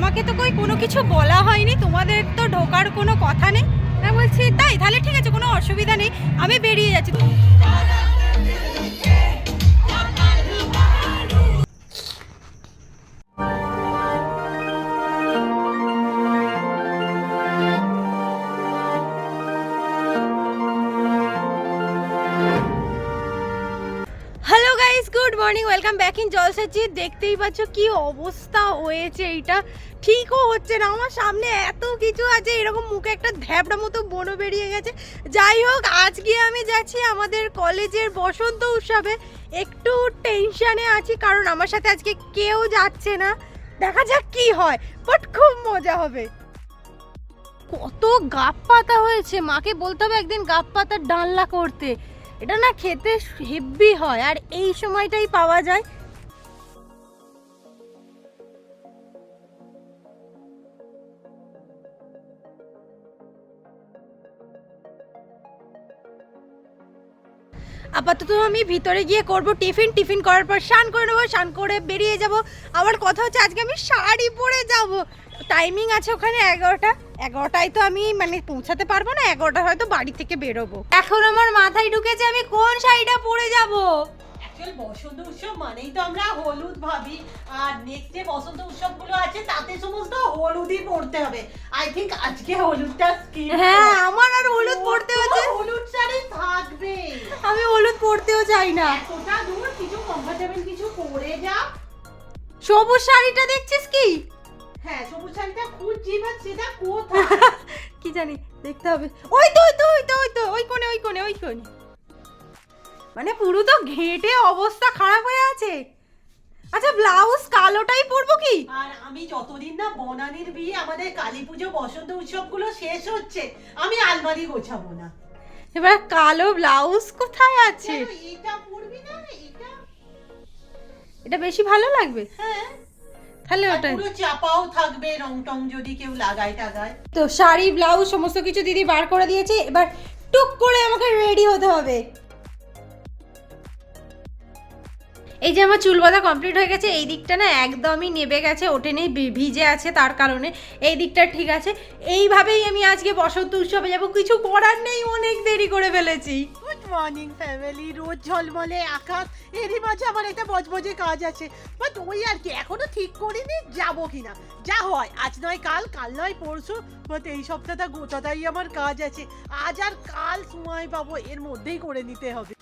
আমাকে তো কই কোনো কিছু বলা হয়নি, তোমাদের তো ঢোকার কোনো কথা নেই। আমি বলছি, তাই, তাহলে ঠিক আছে, কোনো অসুবিধা নেই, আমি বেরিয়ে যাচ্ছি। ওয়েলকাম জলসাজি দেখতেই পাচ্ছ কি অবস্থা হয়েছে এইটা ঠিকও হচ্ছে না, আমার সামনে এত কিছু আছে, এরকম মুখে একটা ধ্যাবড়া মতো বনো বেরিয়ে গেছে। যাই হোক, আজকে আমি যাচ্ছি আমাদের কলেজের বসন্ত উৎসবে। একটু টেনশানে আছি, কারণ আমার সাথে আজকে কেউ যাচ্ছে না। দেখা যাক কি হয়, বাট খুব মজা হবে। কত গাপ পাতা হয়েছে, মাকে বলতে হবে একদিন গাপ পাতার ডালনা করতে। এটা না খেতে হেভি হয়, আর এই সময়টাই পাওয়া যায়। আপাতত আমি ভিতরে গিয়ে করব টিফিন। টিফিন করার পর স্নান করে নেব, স্নান করে বেরিয়ে যাব। আবার কথা হচ্ছে, আজকে আমি শাড়ি পরে যাব। টাইমিং আছে ওখানে এগারোটা। এগারোটায় তো আমি মানে পৌঁছাতে পারব না এগারোটা হয়তো বাড়ি থেকে বেরোবো। এখন আমার মাথায় ঢুকেছে আমি কোন শাড়িটা পরে যাব। অ্যাকচুয়াল বসন্ত উৎসব মানেই তো আমরা হলুদ ভাবি। আর নেক্সট যে বসন্ত উৎসবগুলো আছে তাতে সমস্ত হলুদই পড়তে হবে। আই থিঙ্ক আজকে হলুদটা skip হ্যাঁ আমার আর হলুদ কত হচ্ছে। হলুদ শাড়ি থাকবে। আমি হলুদ পরতেও চাই না। এতটা দূর কিছু কমফোর্টেবল কিছু পরে যা। সবুজ শাড়িটা দেখছিস কি? হ্যাঁ সবুজ শাড়িটা খুঁজছি বা সেটা কোথায়? কি জানি দেখতে হবে। ওই তো ওই তো ওই তো ওই তো ওই কোণে ওই কোণে ওই কোণে। মানে পুরো তো ঘেঁটে অবস্থা খারাপ হয়ে আছে। আচ্ছা ব্লাউজ কালোটাই পরবো কি? আর আমি যতদিন না বনানির বিয়ে আমাদের কালী পুজো বসন্ত উৎসবগুলো শেষ হচ্ছে আমি আলমারি গোছাবো না। এবার কালো ব্লাউজ কোথায় আছে? এটা পরবি না? এটা এটা বেশি ভালো লাগবে? হ্যাঁ। তাহলে ওটাই পুরো চাপাও থাকবে রং টং যদি কেউ লাগায় টাগায়। তো শাড়ি ব্লাউজ সমস্ত কিছু দিদি বার করে দিয়েছে। এবার টুক করে আমাকে রেডি হতে হবে। এই যে আমার চুল বাঁধা কমপ্লিট হয়ে গেছে, এই দিকটা না একদমই নেবে গেছে ওঠেনি ভি- ভিজে আছে তার কারণে। এই দিকটা ঠিক আছে। এইভাবেই আমি আজকে বসন্ত উৎসবে যাব, কিছু করার নেই, অনেক দেরি করে ফেলেছি। গুড মর্নিং ফ্যামিলি রোজ ঝলমলে আকাশ, এরই মাঝে আমার একটা বজবজে কাজ আছে। বাট ওই আর কি, এখনও ঠিক করিনি, যাব কিনা? যা হয়, আজ নয় কাল কাল নয় পরশু বাট এই সপ্তাহটা গোটাটাই আমার কাজ আছে। আজ আর কাল সময় পাবো, এর মধ্যেই করে নিতে হবে।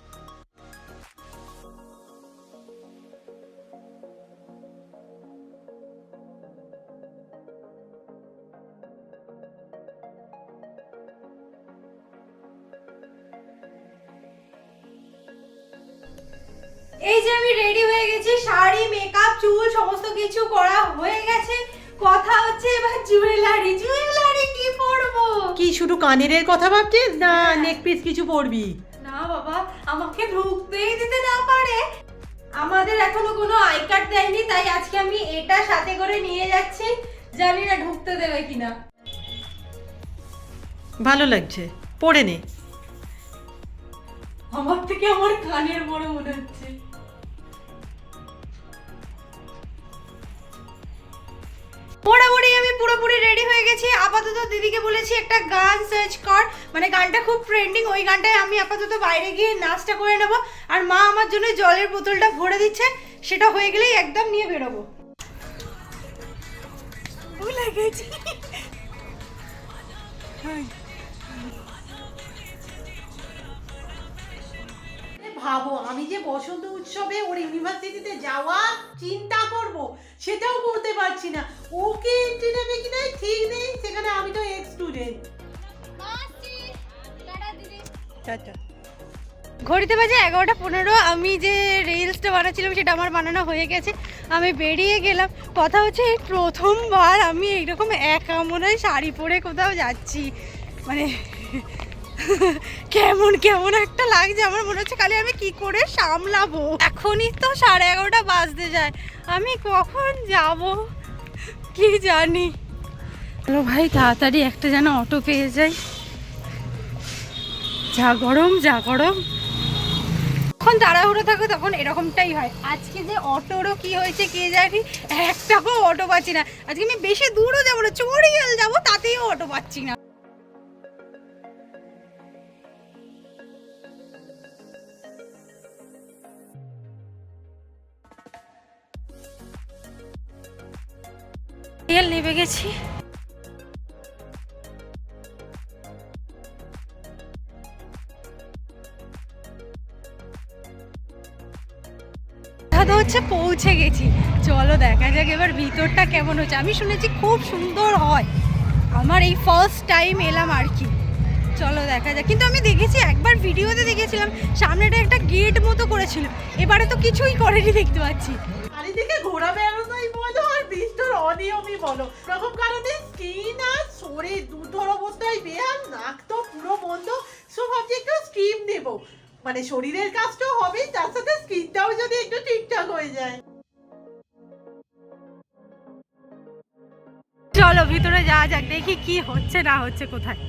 এই যে আমি রেডি হয়ে গেছি শাড়ি মেকআপ চুল সমস্ত কিছু করা হয়ে গেছে। কথা হচ্ছে এবার জুয়েলারি জুয়েলারি কি পরবো? কি শুধু কানের কথা ভাবছিস? না হ্যাঁ। নেক পিস কিছু পরবি? না বাবা আমাকে ঢুকতেই দিতে না পারে। আমাদের এখনও কোনো আই কার্ড দেয়নি তাই আজকে আমি এটা সাথে করে নিয়ে যাচ্ছি। জানি না ঢুকতে দেবে কিনা। ভালো লাগছে পরে নে। আমার থেকে আমার কানের বড় মনে হচ্ছে। মোটামুটি আমি পুরোপুরি রেডি হয়ে গেছি। আপাতত দিদিকে বলেছি একটা গান সার্চ কর। মানে গানটা খুব ট্রেন্ডিং ওই গানটায় আমি আপাতত বাইরে গিয়ে নাচটা করে নেব। আর মা আমার জন্য জলের বোতলটা ভরে দিচ্ছে সেটা হয়ে গেলেই একদম নিয়ে বেরোবো। ভুলে গেছি ভাবো আমি যে বসন্ত উৎসবে ওর ইউনিভার্সিটিতে যাওয়ার চিন্তা করব সেটাও করতে পারছি না। ওকে এন্ট্রি নেবে কি নাই ঠিক নেই সেখানে আমি তো এক্স স্টুডেন্ট টাটা ঘড়িতে বাজে এগারোটা পনেরো আমি যে রিলসটা বানাচ্ছিলাম সেটা আমার বানানো হয়ে গেছে। আমি বেরিয়ে গেলাম। কথা হচ্ছে এই প্রথমবার আমি এইরকম একা মনে হয় শাড়ি পরে কোথাও যাচ্ছি। মানে কেমন কেমন একটা লাগছে। আমার মনে হচ্ছে খালি আমি কি করে সামলাবো? এখনই তো সাড়ে এগারোটা বাজতে যায়। আমি কখন যাব? কি জানি। হ্যালো ভাই, তাড়াতাড়ি একটা যেন অটো পেয়ে যাই। যা গরম যা গরম। যখন তাড়াহুড়ো থাকে তখন এরকমটাই হয়। আজকে যে অটোরও কি হয়েছে কে জানি একটাকেও অটো পাচ্ছি না। আজকে আমি বেশি দূরও যাব না, চড়িয়াল যাব, তাতেও অটো পাচ্ছি না। তেল নেবে গেছি। হচ্ছে পৌঁছে গেছি। চলো দেখা যাক এবার ভিতরটা কেমন হচ্ছে। আমি শুনেছি খুব সুন্দর হয়। আমার এই ফার্স্ট টাইম এলাম আর কি। চলো দেখা যাক। কিন্তু আমি দেখেছি, একবার ভিডিওতে দেখেছিলাম, সামনেটা একটা গেট মতো করেছিল। এবারে তো কিছুই করেনি দেখতে পাচ্ছি। চারিদিকে ঘোরা বলো অনিয়মই বলো। প্রথম কারণে স্কিন আর অবস্থায় নাক তো পুরো বন্ধ। সো ভাবছি একটু নেব। মানে শরীরের কাজটাও হবে তার সাথে স্কিনটাও যদি একটু ঠিকঠাক হয়ে যায়। চলো ভিতরে যাওয়া যাক, দেখি কি হচ্ছে না হচ্ছে কোথায়।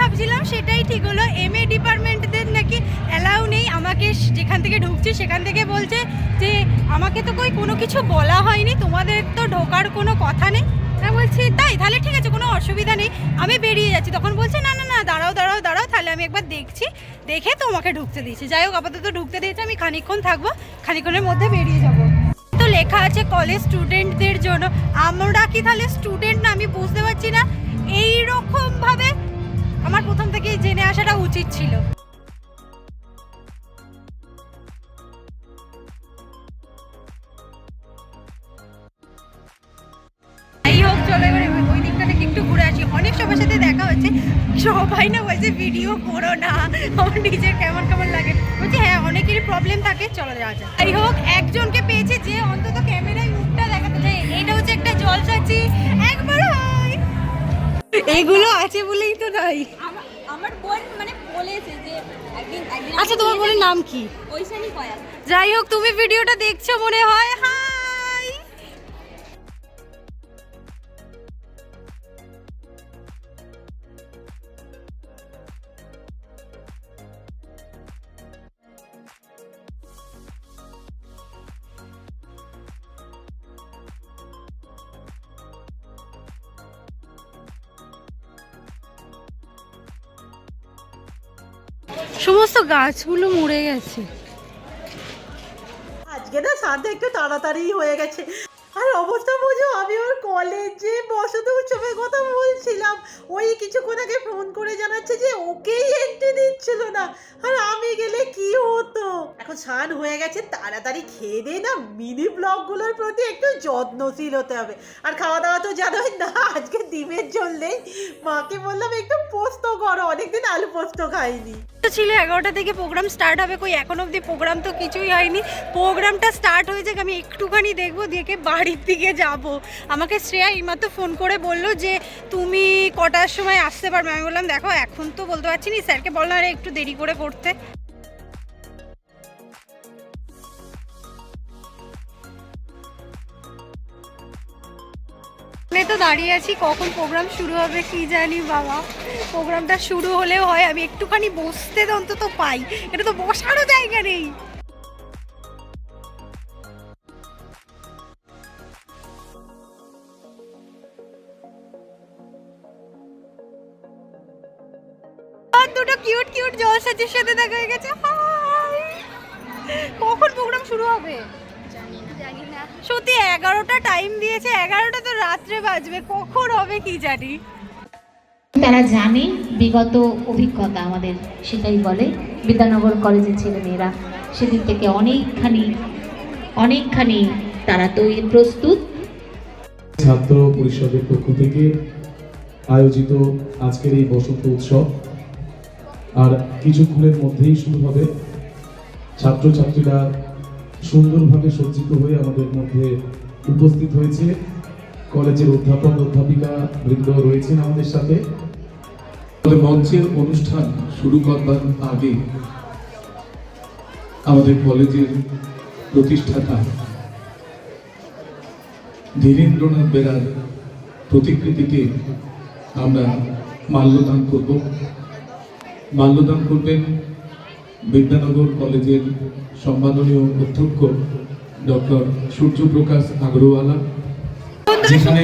ভাবছিলাম সেটাই ঠিক হলো। এম এ ডিপার্টমেন্টদের নাকি অ্যালাউ নেই। আমাকে যেখান থেকে ঢুকছি সেখান থেকে বলছে যে, আমাকে তো কই কোনো কিছু বলা হয়নি। তোমাদের তো ঢোকার কোনো কথা নেই? আমি বলছি, তাই? তাহলে ঠিক আছে, কোনো অসুবিধা নেই। আমি বেরিয়ে যাচ্ছি। তখন বলছে, না না না, দাঁড়াও দাঁড়াও দাঁড়াও। তাহলে আমি একবার দেখছি। দেখে তোমাকে ঢুকতে দিয়েছি। যাই হোক, আপাতত ঢুকতে দিয়েছে। আমি খানিকক্ষণ থাকব। খানিক্ষণের মধ্যে বেরিয়ে যাব। তো লেখা আছে কলেজ স্টুডেন্টদের জন্য। আমরা কি তাহলে স্টুডেন্ট না? আমি বুঝতে পারছি না। উচিত ছিল। অনেক সবার সাথে দেখা হচ্ছে সবাই না বলছে ভিডিও করো না। আমার নিজের কেমন কেমন লাগে। বলছি হ্যাঁ অনেকেরই প্রবলেম থাকে। চলো যাওয়া যাক। যাই হোক একজনকে পেয়েছে যে অন্তত ক্যামেরায় মুখটা দেখাতে চাই। এইটা হচ্ছে একটা জল চাচ্ছি একবার এগুলো আছে বলেই তো নাই আমার বোন মানে বলেছে যে একদিন আচ্ছা তোমার বোনের নাম কি? ঐশানী কয়া যাই হোক তুমি ভিডিওটা দেখছ মনে হয়। হাই সমস্ত গাছগুলো মরে গেছে। আজকে না সাথে একটু তাড়াতাড়ি হয়ে গেছে। আর অবস্থা বুঝো, আমি ওর কলেজে বসত উৎসবের কথা বলছিলাম। ওই কিছুক্ষণ আগে ফোন করে জানাচ্ছে যে ওকেই এন্ট্রি দিচ্ছিল না। আর আমি গেলে কি হতো? এখন স্নান হয়ে গেছে, তাড়াতাড়ি খেয়ে দিয়ে না। মিনি ব্লগগুলোর প্রতি একটু যত্নশীল হতে হবে। আর খাওয়া দাওয়া তো জানোই না, আজকে ডিমের ঝোল নেই। মাকে বললাম, একটু পোস্ত করো। অনেকদিন আলু পোস্ত খাইনি। তো ছিল, এগারোটা থেকে প্রোগ্রাম স্টার্ট হবে কই, এখন অবধি প্রোগ্রাম তো কিছুই হয়নি। প্রোগ্রামটা স্টার্ট হয়ে যাক আমি একটুখানি দেখব, দেখে বাড়ির দিকে যাব। আমাকে শ্রেয়া এইমাত্র ফোন করে বলল যে, তুমি কটার সময় আসতে পারবে? আমি বললাম, দেখো, এখন তো বলতে পারছি নি। স্যারকে বললাম, আরে, একটু দেরি করে করতে। আমি তো দাঁড়িয়ে আছি, কখন প্রোগ্রাম শুরু হবে কি জানি বাবা। প্রোগ্রামটা শুরু হলেও হয়, আমি একটুখানি বসতে অন্তত পাই। এটা তো বসারও জায়গা নেই। দুটো কিউট কিউট জলসাচির সাথে দেখা হয়ে গেছে। কখন প্রোগ্রাম শুরু হবে? সত্যি এগারোটা টাইম দিয়েছে এগারোটা তো রাত্রে বাজবে কখন হবে কি জানি? তারা জানে বিগত অভিজ্ঞতা আমাদের সেটাই বলে। বিদ্যানগর কলেজের ছেলেমেয়েরা সেদিক থেকে অনেকখানি অনেকখানি তারা তৈরি প্রস্তুত। ছাত্র পরিষদের পক্ষ থেকে আয়োজিত আজকের এই বসন্ত উৎসব। আর কিছুক্ষণের মধ্যেই শুরু হবে। ছাত্রছাত্রীরা সুন্দরভাবে সজ্জিত হয়ে আমাদের মধ্যে উপস্থিত হয়েছে। কলেজের অধ্যাপক, অধ্যাপিকা বৃন্দ রয়েছেন আমাদের সাথে। মঞ্চের অনুষ্ঠান শুরু করবার আগে আমাদের কলেজের প্রতিষ্ঠাতা ধীরেন্দ্রনাথ বেরার প্রতিকৃতিতে আমরা মাল্যদান করব। মাল্যদান করবেন বিদ্যানগর কলেজের সম্মাননীয় অধ্যক্ষ ডক্টর সূর্যপ্রকাশ আগরওয়ালা যেখানে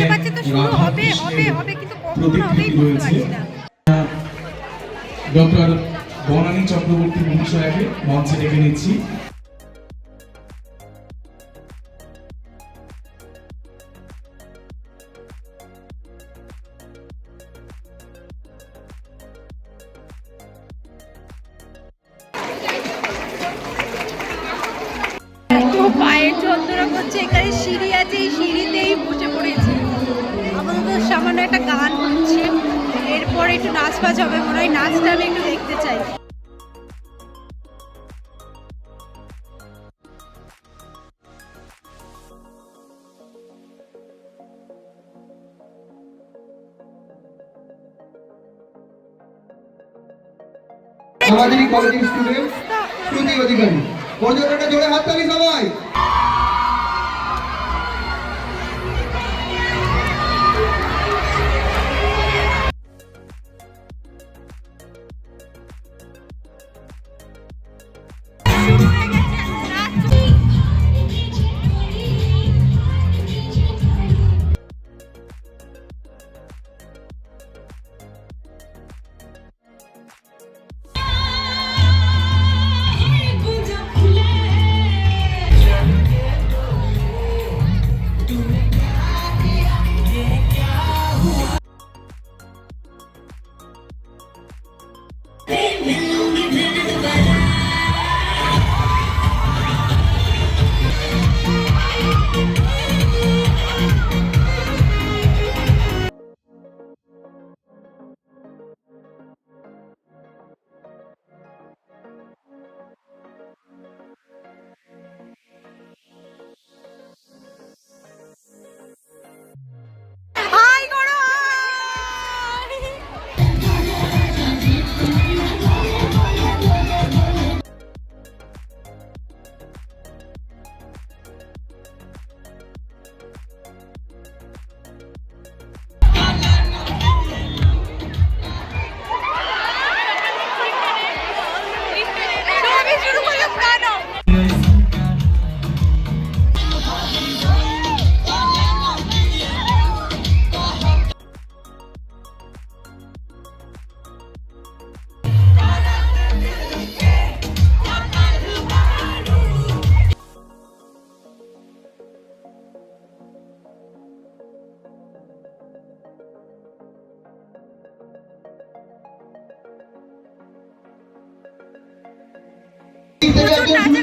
প্রতিকৃতি রয়েছে। ডক্টর বনানী চক্রবর্তী মহাশয়াকে মঞ্চে ডেকে নিচ্ছি। আমাদের কলেজের স্টুডেন্ট শ্রুতি অধিকারী। ওর জোরে হাততালি সবাই।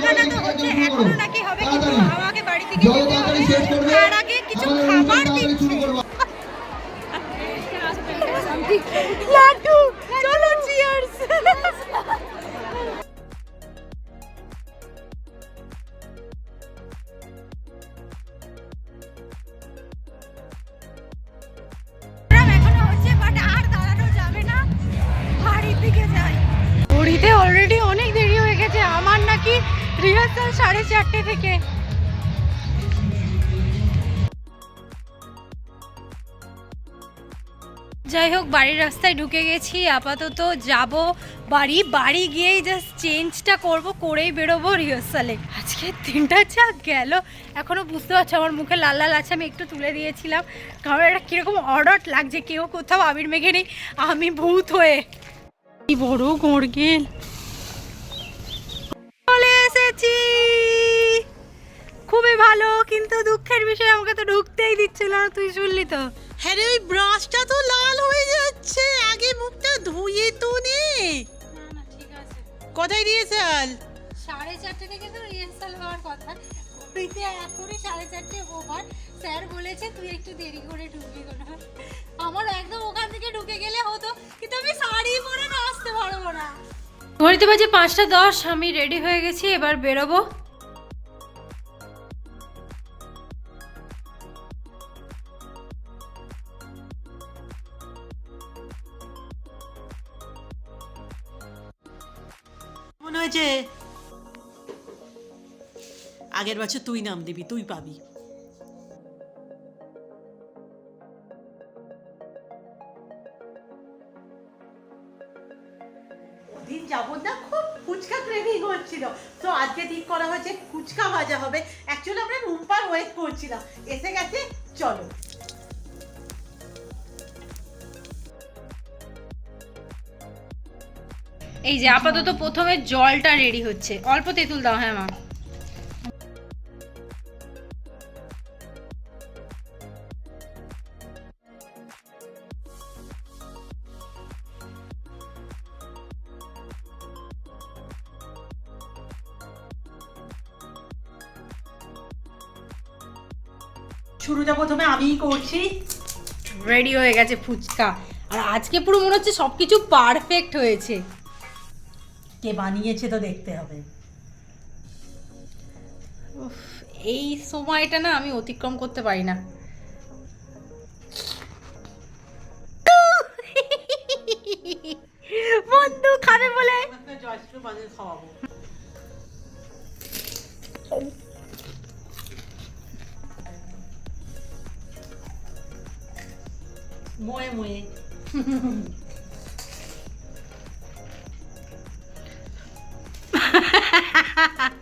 প্রচুর তো হচ্ছে এখনও নাকি হবে কিন্তু আমাকে বাড়ি থেকে তার আগে কিছু খাবার দিচ্ছে। লাড্ডু চলো চিয়ার্স অলরেডি অনেক দেরি হয়ে গেছে। আমার নাকি রিহার্সাল সাড়ে চারটে থেকে। যাই হোক, বাড়ির রাস্তায় ঢুকে গেছি, আপাতত যাব বাড়ি। বাড়ি গিয়েই জাস্ট চেঞ্জটা করব, করেই বেরোবো রিহার্সালে। আজকে দিনটা যা গেল এখনও বুঝতে পারছ, আমার মুখে লাল লাল আছে, আমি একটু তুলে দিয়েছিলাম। কারণ এটা কীরকম অডট লাগছে, কেউ কোথাও আবির মেঘে নেই, আমি ভূত হয়ে। বড় গড়গেল এসেছি খুবই ভালো কিন্তু দুঃখের বিষয় আমাকে তো ঢুকতেই দিচ্ছিল না তুই শুনলি তো। হ্যাঁ রে ওই ব্রাশটা তো লাল হয়ে যাচ্ছে আগে মুখটা ধুয়ে তো নে। না ঠিক আছে। কোথায় দিয়েছাল সাড়ে চারটে থেকে তো রিহার্সাল হওয়ার কথা। ঘড়িতে এখনই সাড়ে চারটে ওভার স্যার বলেছে তুই একটু দেরি করে ঢুকবি কোনো আমার একদম ওখান থেকে ঢুকে গেলে হতো কিন্তু আমি শাড়ি পরে না আসতে পারব না। ঘড়িতে বাজে পাঁচটা দশ, আমি রেডি হয়ে গেছি, এবার বেরোবো। মনে হয়েছে আগের বছর তুই নাম দিবি, তুই পাবি। দিন যাবত না খুব ফুচকা ক্রেভিং হচ্ছিল। তো আজকে ঠিক করা হয়েছে, ফুচকা ভাজা হবে। অ্যাকচুয়ালি আমরা রুম্পার ওয়েট করছিলাম। এসে গেছে, চলো। এই যে, আপাতত প্রথমে জলটা রেডি হচ্ছে। অল্প তেঁতুল দাও হ্যাঁ মা। শুরুটা প্রথমে আমিই করছি। রেডি হয়ে গেছে ফুচকা। আর আজকে পুরো মনে হচ্ছে সব কিছু পারফেক্ট হয়েছে। কে বানিয়েছে তো দেখতে হবে। এই সময়টা না আমি অতিক্রম করতে পারি না। sandwich.